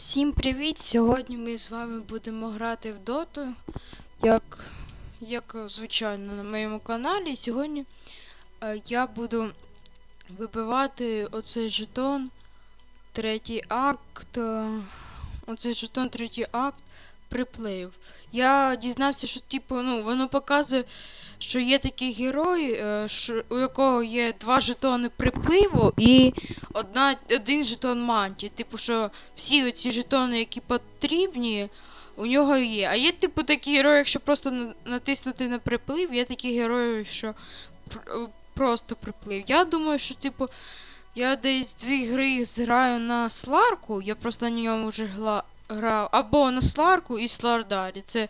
Всім привіт! Сьогодні ми з вами будемо грати в доту, як, як звичайно на моєму каналі. Сьогодні е, я буду вибивати оцей жетон, третій акт. е, оцей жетон, третій акт приплив. Я дізнався, що типу, ну, воно показує, що є такий герой, е, що, у якого є два жетони припливу і одна, один жетон мантії. Типу, що всі оці жетони, які потрібні, у нього є. А є, типу, такі герої, якщо просто натиснути на приплив, є такі герої, що е, просто приплив. Я думаю, що, типу, я десь дві гри зграю на Сларку, я просто на ньому вже гла- грав. Або на Сларку і Слардарі. Це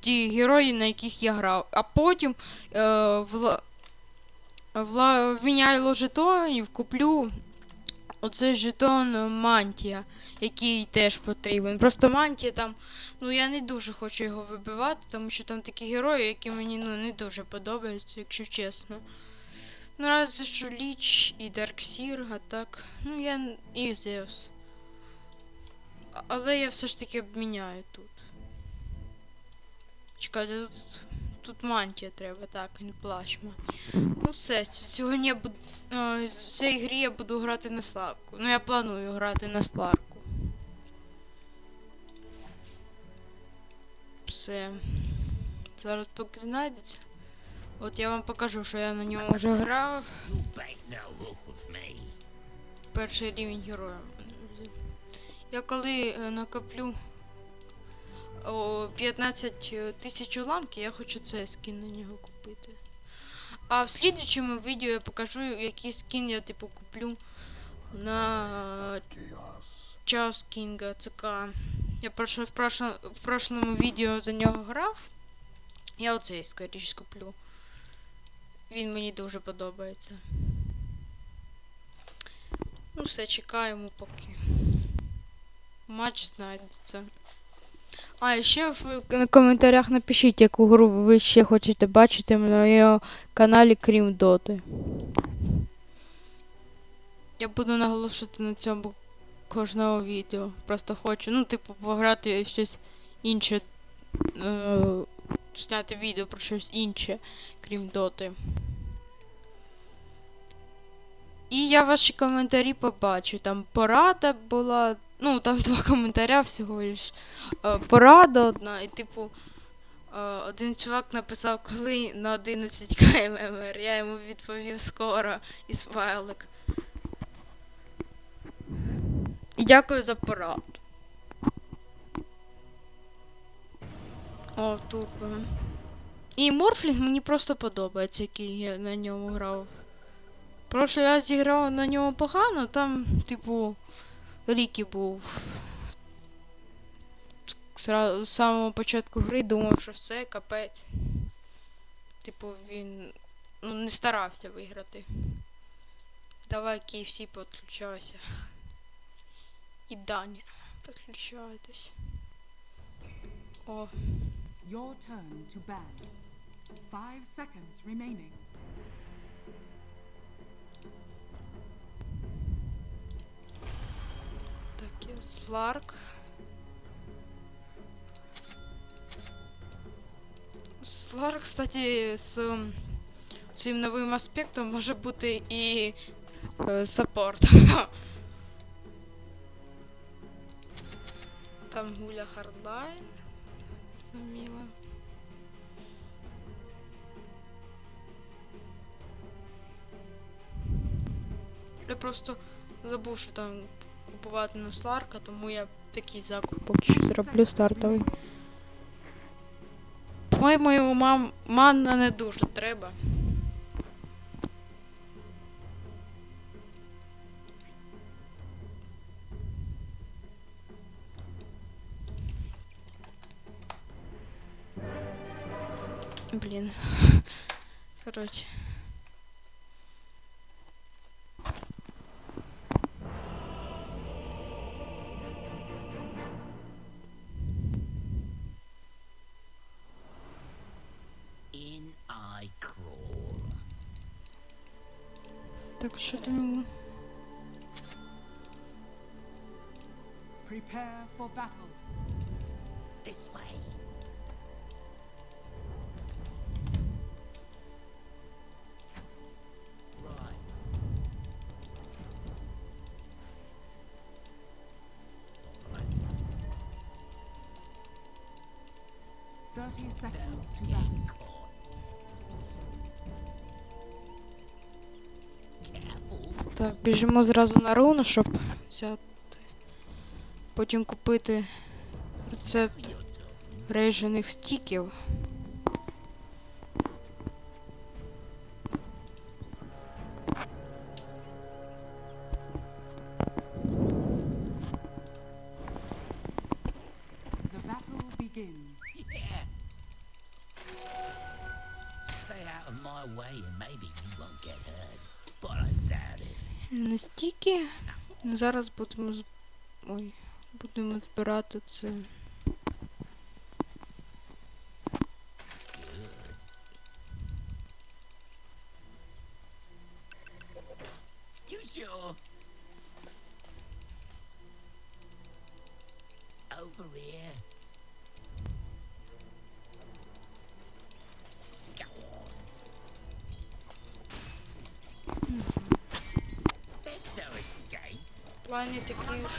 ті герої, на яких я грав. А потім е, вла... Вла... вміняйло жетонів, куплю оцей жетон мантія, який теж потрібен. Просто мантія там, ну я не дуже хочу його вибивати, тому що там такі герої, які мені ну, не дуже подобаються, якщо чесно. Ну, разве що Ліч і Дарксір, а так. Ну, я і Зевс. Але я все ж таки обміняю тут. Чекайте, тут, тут мантія треба, так, не плащ мантія. Ну все, сьогодні я буду. В цій грі я буду грати на славку. Ну я планую грати на славку. Все. Зараз поки знайдеться. От я вам покажу, що я на ньому вже грав. Перший рівень героя. Я коли е, накоплю о, 15 тисяч уламки, я хочу цей скін на нього купити. А в слідчому відео я покажу, який скін я типу куплю на час Кінга ЦК. Я прошло, в, прошло, в прошлому відео за нього грав. Я оцей скоріш куплю. Він мені дуже подобається. Ну, все, чекаємо поки. Матч знайдеться. А, ще в коментарях напишіть, яку гру ви ще хочете бачити на моєму каналі, крім Доти. Я буду наголошувати на цьому кожного відео. Просто хочу, ну, типу, пограти щось інше. Е, зняти відео про щось інше, крім Доти. І я ваші коментарі побачу. Там порада була. Ну, там два коментаря всього лиш. Е, порада одна, і типу. е, Один чувак написав, коли на 11 кмр. Я йому відповів скоро і смайлик. І дякую за пораду. О, турбо. І Морфлінг мені просто подобається, який я на ньому грав. Прошлий раз зіграв на ньому погано, там, типу, Рікі був. З самого початку гри думав, що все, капець. Типу, він ну, не старався виграти. Давай, KFC, підключайся. І Даня, підключайтесь. О, Your turn to ban. Five seconds remaining. так, є Сларк. Сларк, кстати, з м, цим новим аспектом може бути і е, саппорт. Там гуля хардлайн. Заміла. Я просто забув, що там купувати на Сларка, тому я такий закуп поки що зроблю стартовий. По-моєму, мам... манна не дуже треба. Блін. Коротше. Так, що там? Prepare for battle. This way. Right. Right. 30 seconds to Don't battle. Так, біжимо зразу на руну, щоб взяти. Потім купити рецепт рейжених стіків. Stay out of my way and maybe you won't get hurt. But I doubt it. Не стільки. Зараз будемо Ой, будемо збирати це.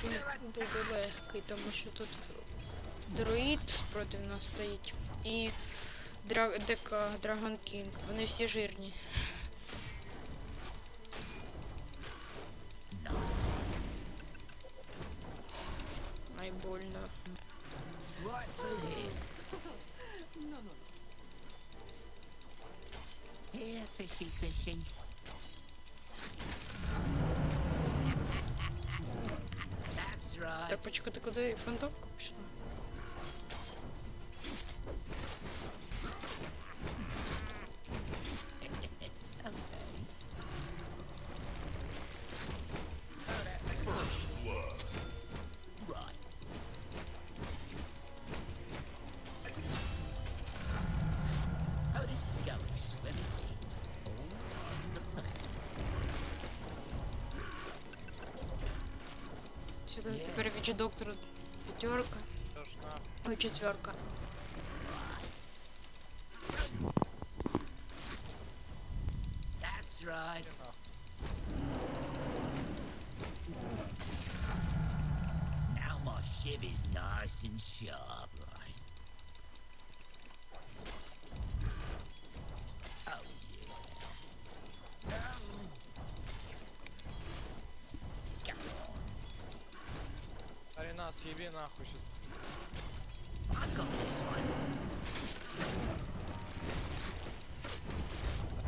Буде легкий, тому що тут друїд проти нас стоїть. І дра... дека Драгон Кінг. Вони всі жирні. Nice. Ай больно. Right here. Here, fishy, fishy. That's ти куди фантомка пішла? Сюди Є. тепер від доктора п'ятерка. Ой, четверка. Right. That's right. Съеби нахуй сейчас.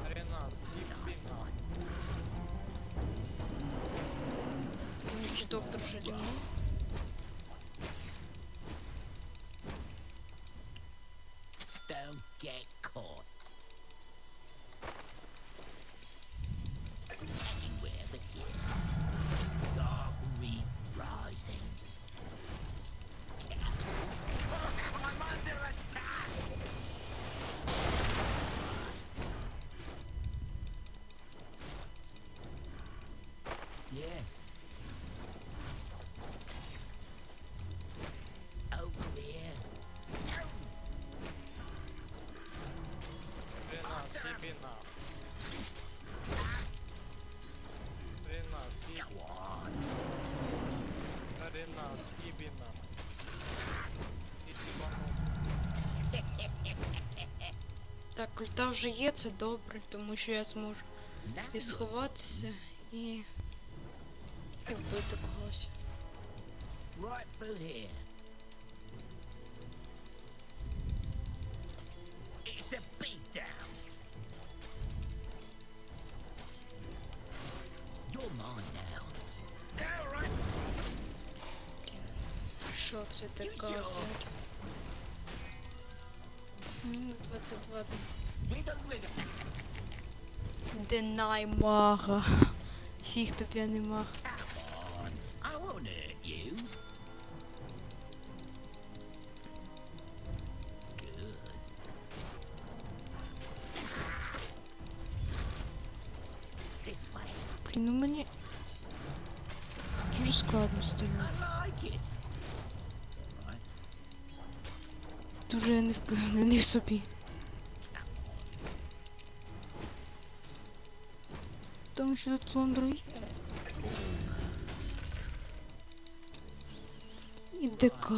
Арена, съеби нахуй. one. Чи доктор вже? Don't get caught. Ульта вже є, це добре, тому що я зможу і сховатися, і. і вбити когось. Що це таке? що? блядь? М, 22. With Deny мага. Фіг тобі я не маг. Ну мені... Дуже складно з. Дуже я не впевнений в собі. Тому що тут ландру є. І ДК.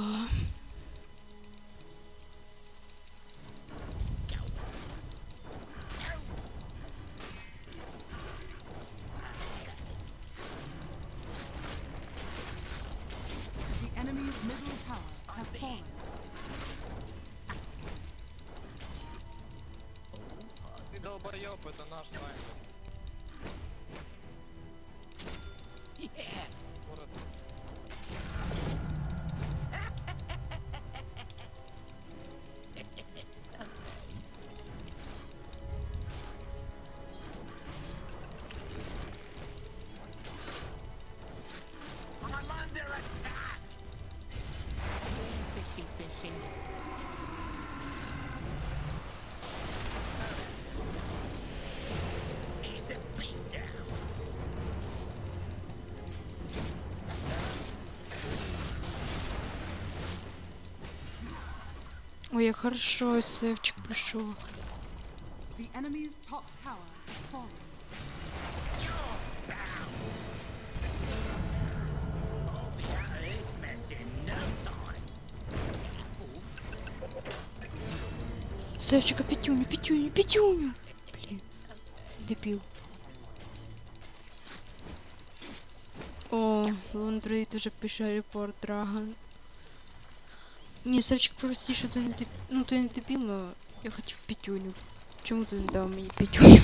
Ой, як хорошо, Севчик прийшов. Севчика, пятюню, пятюню, пятюню. Блін, дебіл. О, Лондрей дуже пише репорт Драгон. Ні, Севчик, прости, що ти не дебіл. Ну, ти не дебіл, но я хотів пятюню. Чому ти не дав мені пятюню?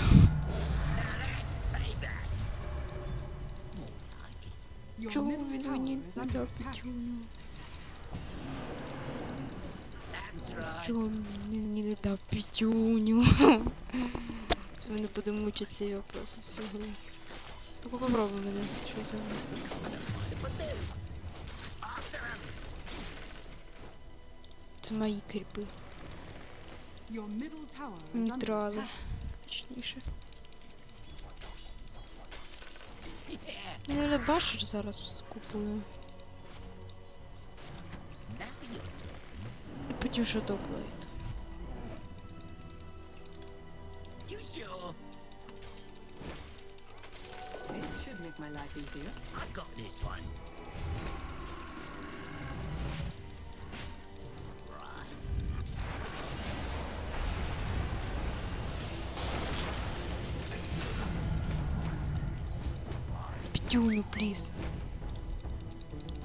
Чому він мені не дав attack. пятюню? Чого він мені не дав пятюню? Ми не будемо мучитися його просто всю гру. Тільки попробуй мене, що за Це мої кріпи. Нейтрали. Точніше. Я бачиш зараз купую. І потім що sure? This should make my life easier. I got this one. Пліз.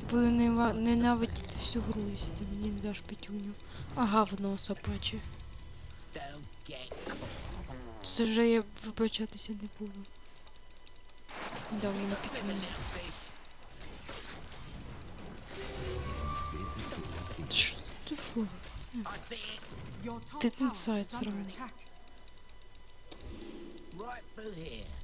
Ти буду ненавидіти всю гру, якщо ти мені не даш п'ятюню. А говно собаче. Don't get Це вже я вибачатися не буду. Дав мені fish. Що ти under right through here.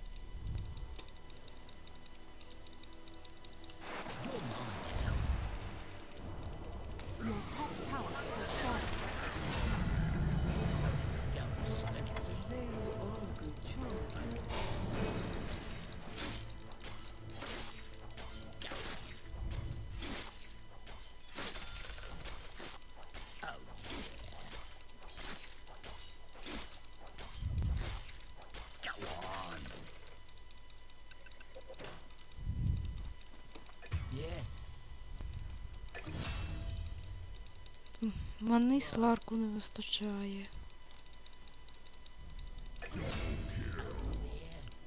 Мани сларку не вистачає.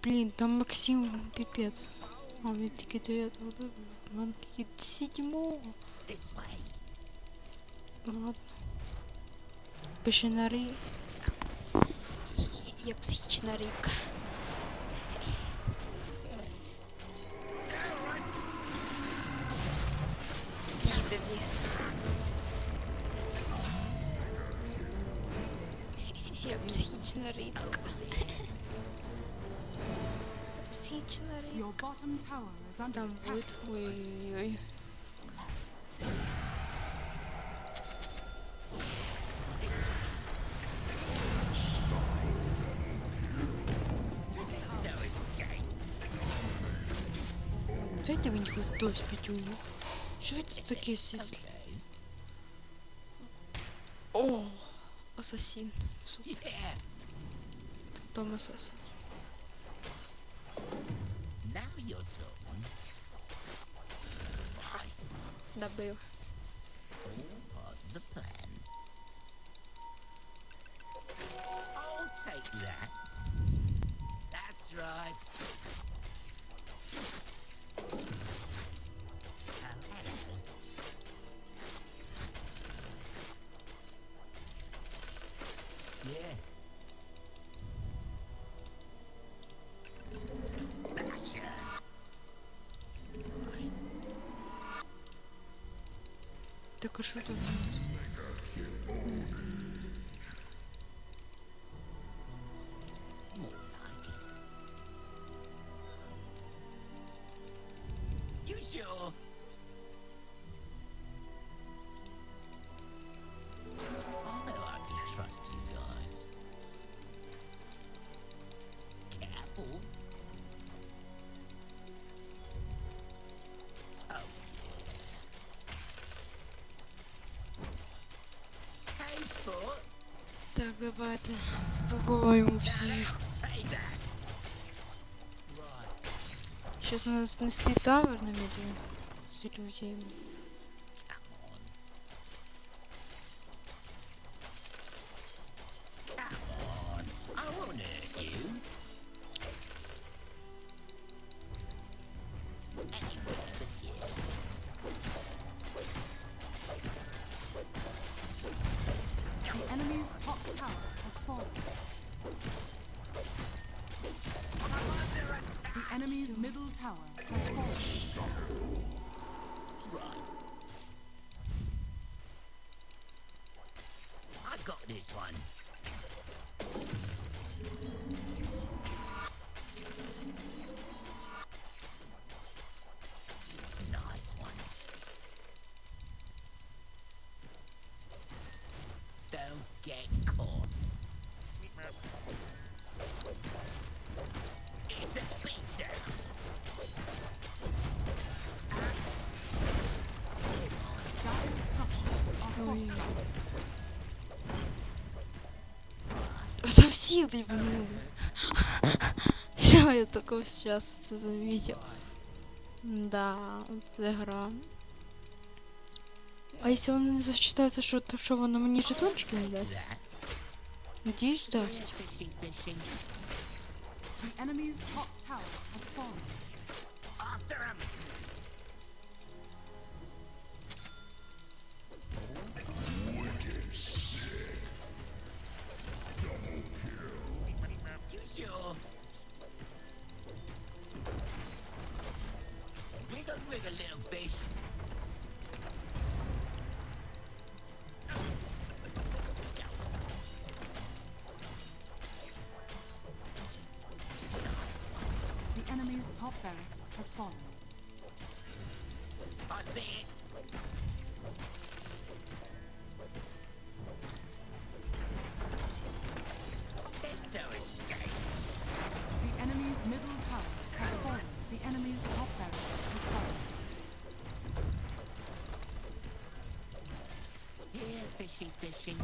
Блін, там Максим піпець. А він тільки 9 левела. Манки 7. This way. Ладно. Пишенари. Я психічна рибка. Under Там attack. будет. Ой-ой-ой. No escape. Дайте мені хоч хтось п'ятюню. Що ви тут такі всі злі? О, асасін. Супер. Yeah. Том асасін. Now you're done. Right. Добив. Part of the plan. I'll take that. That's right. Так, давайте. Побиваємо всіх. Сейчас надо снести тавер на медле с иллюзиями. Top tower has fallen. The enemy's middle tower has fallen. Right. I got this one. Да все ебанули. Все, я только сейчас это заметил. Да, вот эта игра. А если он не засчитается, что то что он мне жетончики не даст? That. Надеюсь, даст. Fishing, fishing. The enemy's top tower has fallen. After him. Barracks has fallen. I see it. There's no escape. The enemy's middle tower has fallen. The enemy's top barracks has fallen. Here, fishy, fishy.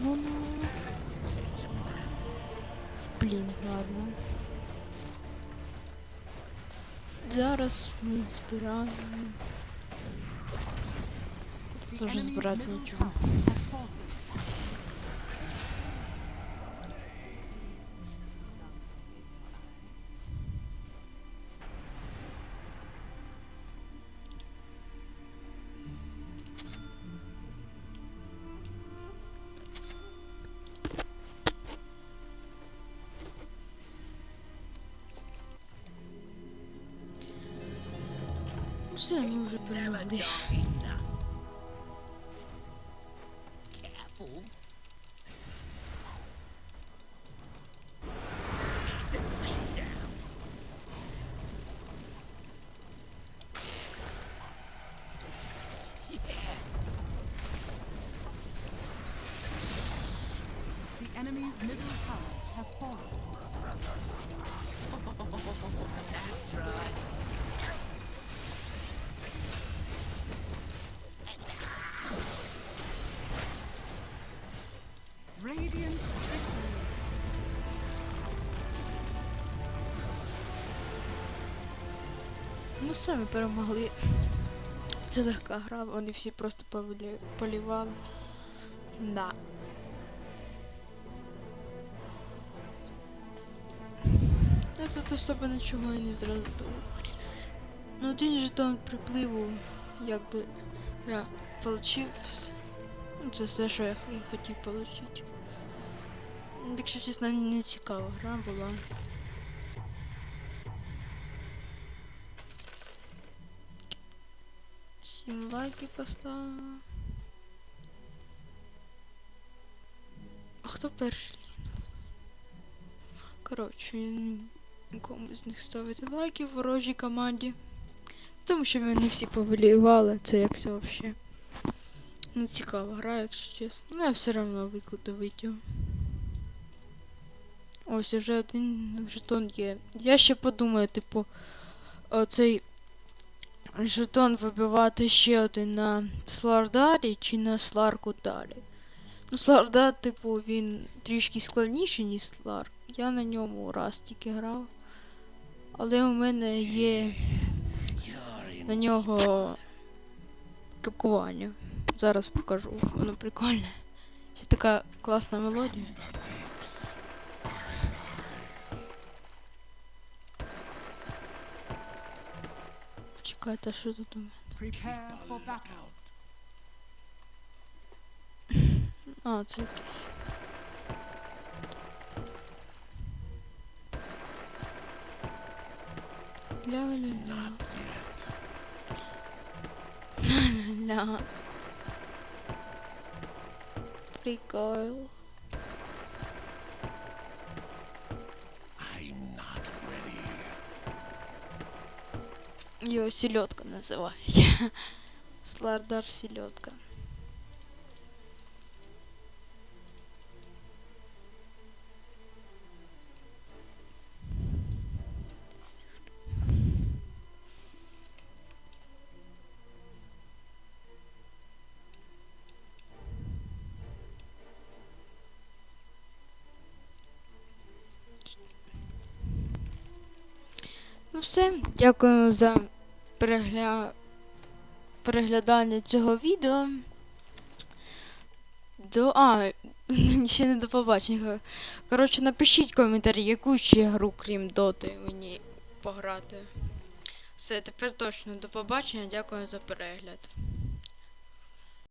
Ну, ну. Блін, ладно. Зараз ми збираємо. Тут The вже enemy's збирати middle нічого. Tower has fallen. Все, ми вже Ну, самі перемогли. Це легка гра, вони всі просто полівали. Да. Я тут особо нічого і не зразу думав. Ну, один жетон припливу, якби я получив. Ну, це все, що я хотів отримати. Якщо чесно, не цікава гра була. Лайки поставила. А хто перший? Коротше, не- нікому з них ставити лайки в ворожій команді. Тому що вони всі повилівали, це як це взагалі. Не цікава гра, якщо чесно. Ну я все одно викладу відео. Ось уже один жетон є. Я ще подумаю, типу, оцей жетон вибивати ще один на Слардарі чи на Сларку далі. Ну, Сларда, типу, він трішки складніший, ніж Сларк. Я на ньому раз тільки грав. Але у мене є на нього капкування. Зараз покажу. Воно прикольне. Ще така класна мелодія. Чекайте, що тут у мене? А, це якийсь. Ля-ля-ля. Ля-ля-ля. Прикол. Його сільотка називають. Слардар сільотка. Все, дякую за перегля... переглядання цього відео. До. А, ще не до побачення. Коротше, напишіть коментарі, яку ще гру, крім доти, мені пограти. Все, тепер точно до побачення. Дякую за перегляд.